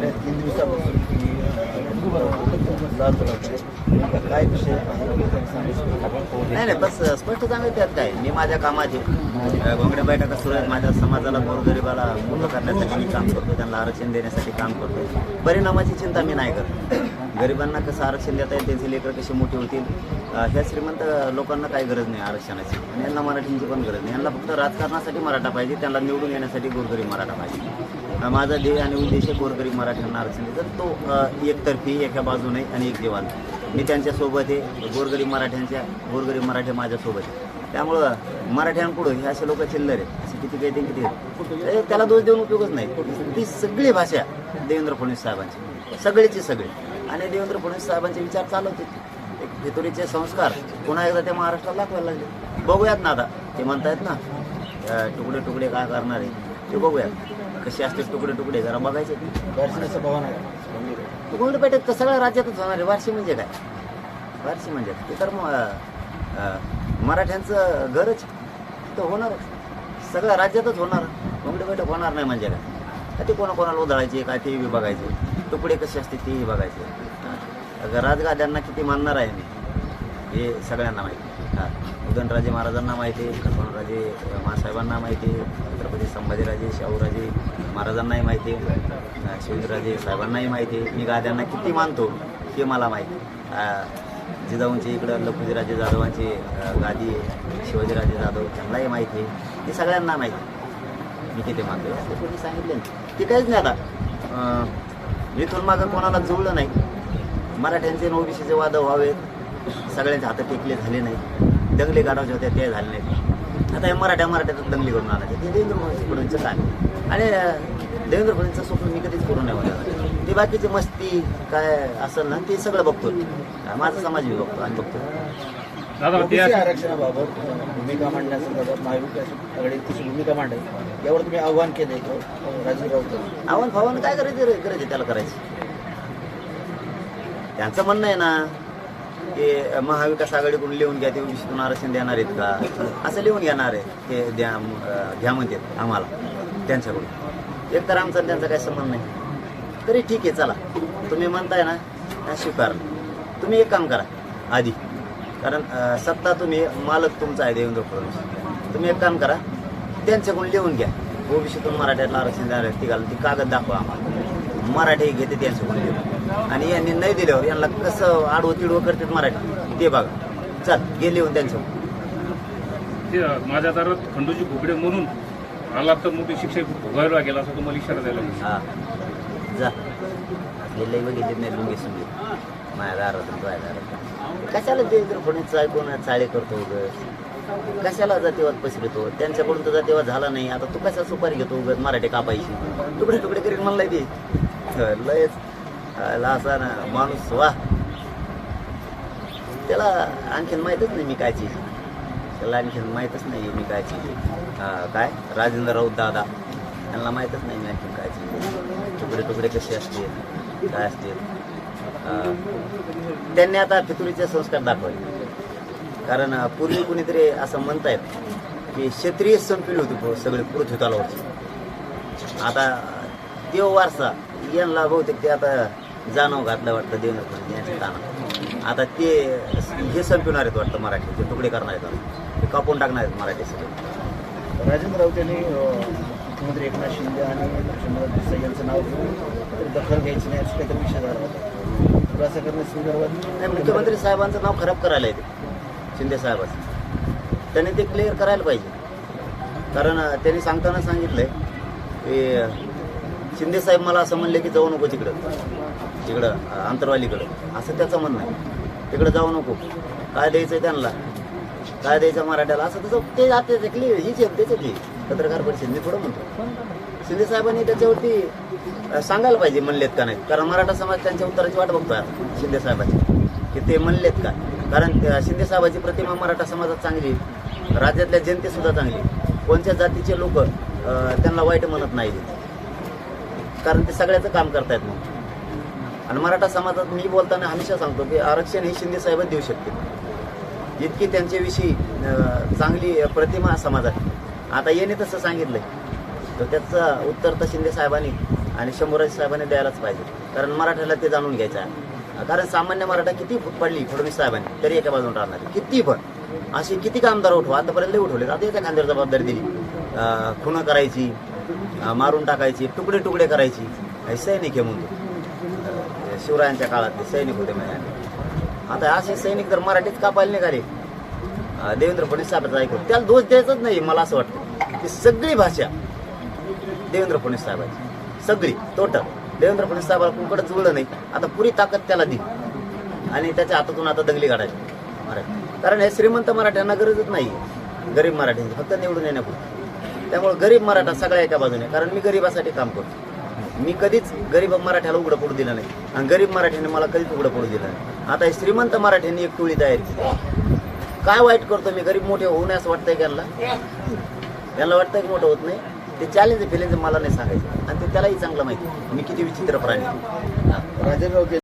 गेल्या तीन दिवसापासून काय विषय नाही नाही बस स्पष्ट सांगत त्यात काय? मी माझ्या कामाचे घोंगडे बैठका सुरू आहेत माझ्या समाजाला गोरगरिबाला पूर्ण करण्यासाठी मी काम करतो त्यांना आरक्षण देण्यासाठी काम करतो परिणामाची चिंता मी नाही करत. गरिबांना कसं आरक्षण देता येईल त्यांचे लेकर कसे मोठे होतील? ह्या श्रीमंत लोकांना काही गरज नाही आरक्षणाची. आणि यांना मराठींची पण गरज नाही. यांना फक्त राजकारणासाठी मराठा पाहिजे त्यांना निवडून येण्यासाठी गोरगरीब मराठा पाहिजे. माझा ध्येय आणि उद्देश आहे गोरगरीब मराठ्यांना आरक्षण तर तो एकतर्फी एका बाजूने आणि एक देवान. मी त्यांच्यासोबत आहे गोरगरीब मराठ्यांच्या गोरगरीब मराठी माझ्यासोबत आहे. त्यामुळं मराठ्यांपुढं हे असे लोक चिल्लर आहेत. असे किती काही ते किती आहेत. त्याला दोष देऊन उपयोगच नाही. ती सगळी भाषा देवेंद्र फडणवीस साहेबांची. सगळीची सगळी. आणि देवेंद्र फडणवीस साहेबांचे विचार चालवते होते एक फितुरीचे संस्कार पुन्हा एकदा ते महाराष्ट्राला दाखवायला लागले. बघूयात ना आता. ते म्हणतायत ना तुकडे तुकडे काय करणार आहे? ते बघूया. कसे असते तुकडे तुकडे जरा बघायचे बार्शीचं भवन आहे गोंड पेठेत तर सगळ्या राज्यातच होणार आहे. वारशी म्हणजे काय? वारशी म्हणजे ते तर मग मराठ्यांचं घरच तर होणारच. सगळ्या राज्यातच होणार. गोंड बैठक होणार नाही म्हणजे काय? ते कोणाकोणाला उधळायचे काय तेही बघायचे. तुकडे कसे असते तेही बघायचे. राजगाद्यांना किती मानणार आहे मी. हे सगळ्यांना माहिती. हां. उदयनराजे महाराजांना माहिती आहे खरपणराजे महासाहेबांना माहिती आहे छत्रपती संभाजीराजे शाहूराजे महाराजांनाही माहिती आहे अं, साहेबांनाही माहिती. आहे मी गाद्यांना किती मानतो हे मला माहिती. आहे. जिजाऊंची इकडं लखुजीराजे जाधवांची गादी शिवाजीराजे जाधव त्यांनाही माहिती. आहे हे सगळ्यांना माहिती. मी किती मानतो असं कोणी सांगितलं ते काहीच नाही आता. इथून मागं कोणाला जुळलं नाही. मराठ्यांचे आणि ओबीसीचे वाद व्हावेत. सगळ्यांचे हात टेकले झाले नाही दंगली काढायचे होते ते झाले नाहीत. आता हे मराठ्या मराठ्यातच दंगली करून आला. ते देवेंद्र फडणवीसचं काय? आणि देवेंद्र फडणवीसचं स्वप्न मी कधीच करू नाही म्हणलं ते बाकीची मस्ती काय असेल ना ते सगळं बघतो. माझा समाज मी बघतो आणि बघतो. आरक्षणाबाबत भूमिका मांडण्यासंदर्भात महाविकास आघाडी तिची भूमिका मांडेल यावर तुम्ही आव्हान केलंय का? राजू राऊत आव्हान फावान काय करायचं करायचं त्याला करायचं. त्यांचं म्हणणं आहे ना की महाविकास आघाडीकडून लिहून घ्या ते ओबीसीतून आरक्षण देणार आहेत का? असं लिहून घेणार आहे. ते द्या घ्या म्हणतात आम्हाला त्यांच्याकडून. एक तर आमचा त्यांचा काही संबंध नाही. तरी ठीक आहे चला. तुम्ही म्हणताय ना स्वीकार. तुम्ही एक काम करा आधी. कारण सत्ता तुम्ही मालक तुमचा आहे देवेंद्र फडणवीस. तुम्ही एक काम करा त्यांच्याकडून लिहून घ्या. ओबीसीतून मराठ्याला आरक्षण देणार आहे ती घालून ती कागद दाखवा आम्हाला. मराठी घेते त्यांच्याकडून लिहून आणि यांनी नाही दिल्यावर यांना कसं आडवं तिडवं करतात मराठी? ते बघा. चल गे लिहून त्यांच्याकडून ते माझ्या दारात खंडूजी घुगडे म्हणून आला तर मोठी शिक्षा भोगायला लागेल असं तुम्हाला इशारा द्यायला. हा. जा. लई बघितले नाही लुंगी सुंगी माझ्या दारातून तुझ्या दारात. कशाला देवेंद्र फडणवीस ऐकून चाळे करतो उगत कशाला जातीवाद पसरतो? त्यांच्याकडून तर जातीवाद झाला नाही. आता तू कशा सुपारी घेतो उगत मराठी कापायची? तुकडे तुकडे करीत म्हणलाय ते. लयच आला असा ना माणूस वा त्याला आणखीन माहीतच नाही मी काय चीज त्याला आणखीन माहीतच नाही मी काय चीज काय? राजेंद्र राऊत दादा. त्यांना माहीतच नाही मी आणखीन काय चीज तुकडे तुकडे कसे असतील? काय असतील? त्यांनी आता फितुरीचे संस्कार दाखवले. कारण पूर्वी कुणीतरी असं म्हणतायत की क्षेत्रीय संपली होती सगळी पृथ्वी तलावरची. आता देव वारसा यांना बहुतेक ते आता जाणव घातलं वाटतं देवेंद्र फडणवीस यांच्या ताना आता ते हे संपवणार आहेत वाटतं मराठी ते तुकडे करणार आहेत. ते कापून टाकणार आहेत मराठी सगळे. राजेंद्र राऊत यांनी मुख्यमंत्री एकनाथ शिंदे आणि लक्ष्मणराव देसाई यांचं नाव घेऊन दखल घ्यायची नाही असं काहीतरी विषय झाला होता. खुलासा करण्यासंदर्भात नाही मुख्यमंत्री साहेबांचं नाव खराब करायला येते. शिंदे साहेबांचं. त्यांनी ते क्लिअर करायला पाहिजे. कारण त्यांनी सांगताना सांगितलंय की शिंदे साहेब मला असं म्हणले की जाऊ नको तिकडं. तिकडं अंतरवालीकडं. आंतरवालीकडं असं त्याचं म्हणणं आहे. तिकडं जाऊ नको. काय द्यायचं आहे त्यांना? काय द्यायचं मराठ्याला? असं तसं ते जाते ते ही हीच आहे पत्रकार परिषद मी थोडं म्हणतो. शिंदे साहेबांनी त्याच्यावरती सांगायला पाहिजे म्हणलेत का नाही? कारण मराठा समाज त्यांच्या उत्तराची वाट बघतोय आहे शिंदे साहेबांची. की ते म्हणलेत का? कारण त्या शिंदे साहेबाची प्रतिमा मराठा समाजात चांगली राज्यातल्या जनतेसुद्धा चांगली कोणत्या जातीचे लोक त्यांना वाईट म्हणत नाही कारण ते सगळ्याचं काम करतायत मग आणि मराठा समाजात मी बोलताना हमेशा सांगतो की आरक्षण हे शिंदे साहेबच देऊ शकते इतकी त्यांच्याविषयी चांगली प्रतिमा समाजात. आता येणे तसं सांगितलंय. तर त्याचं उत्तर तर शिंदे साहेबांनी आणि शंभूराज साहेबांनी द्यायलाच पाहिजे. कारण मराठ्याला ते जाणून घ्यायचं आहे. कारण सामान्य मराठा किती पडली फडणवीस साहेबांनी तरी एका बाजून राहणार किती पण. असे किती कामदार उठवा आतापर्यंत उठवले आता एका खांद्यावर जबाबदारी दिली. खुणं करायची मारून टाकायची तुकडे तुकडे करायची. हे सैनिक आहे म्हणून. शिवरायांच्या काळातले सैनिक होते म्हणजे आता असे सैनिक तर मराठीत कापायला निघाले. देवेंद्र फडणवीस साहेबांचा ऐकून. त्याला दोष द्यायचाच नाही मला असं वाटतं. की सगळी भाषा देवेंद्र फडणवीस साहेबांची. सगळी टोटल देवेंद्र फडणवीस साहेबाला कुणकडे जुळलं नाही. आता पुरी ताकद त्याला दिली आणि त्याच्या हातातून आता दगली काढायची. मराठी कारण हे श्रीमंत मराठ्यांना गरजच नाही गरीब मराठ्यांची. फक्त निवडून येण्यापुरती. त्यामुळे गरीब मराठा सगळ्या एका बाजूने कारण मी गरिबासाठी काम करतो. मी कधीच गरीब मराठ्याला उघडं पडू दिलं नाही. आणि गरीब मराठ्याने मला कधीच उघडं पडू दिलं नाही. आता हे श्रीमंत मराठ्यांनी एक टोळी तयार केली. काय वाईट करतो मी? गरीब मोठे होऊ नये असं वाटतंय त्यांना यांना? वाटतंय की मोठं होत नाही? ते चॅलेंज फिलेंज मला नाही सांगायचं. आणि ते त्यालाही चांगलं माहिती. मी किती विचित्र प्राणी. राजेंद्र